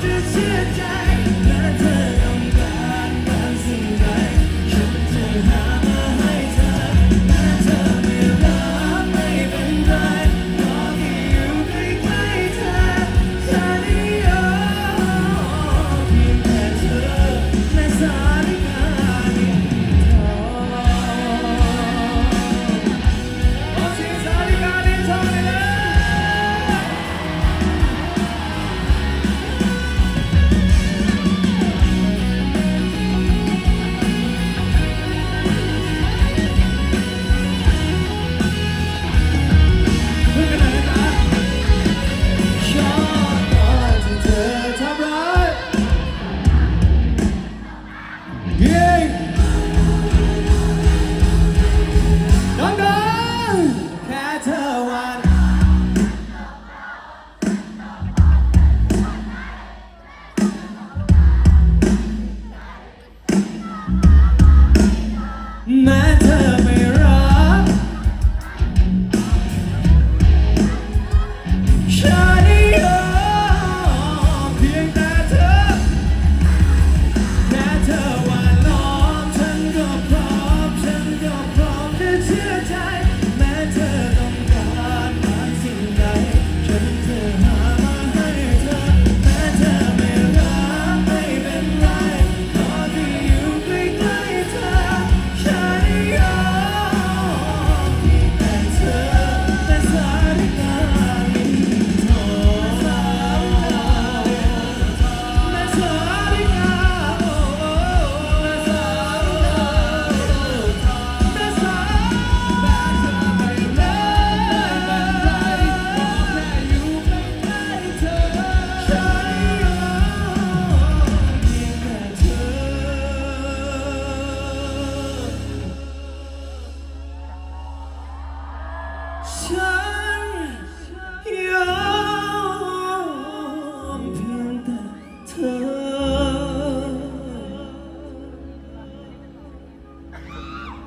Just sit down. ดังดังแค่เธอวัน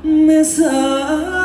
แม่สาว